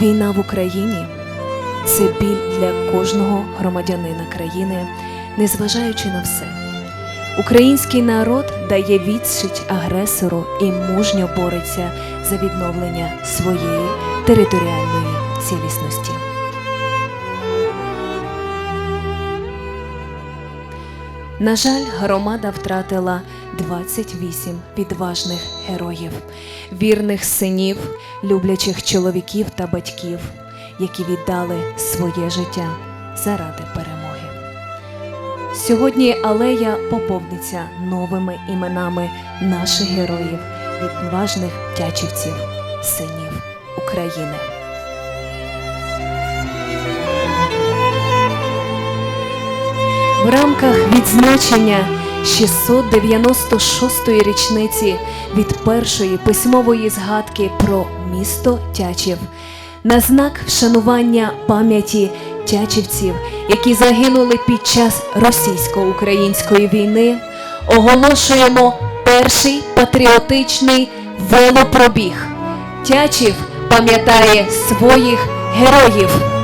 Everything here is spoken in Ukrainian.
Війна в Україні це біль для кожного громадянина країни, незважаючи на все. Український народ дає відсіч агресору і мужньо бореться за відновлення своєї територіальної цілісності. На жаль, громада втратила 28 відважних героїв, вірних синів, люблячих чоловіків та батьків, які віддали своє життя заради перемоги. Сьогодні алея поповниться новими іменами наших героїв, відважних тячівців, синів України. В рамках відзначення 696-ї річниці від першої письмової згадки про місто Тячів на знак вшанування пам'яті тячівців, які загинули під час російсько-української війни, оголошуємо перший патріотичний велопробіг. Тячів пам'ятає своїх героїв.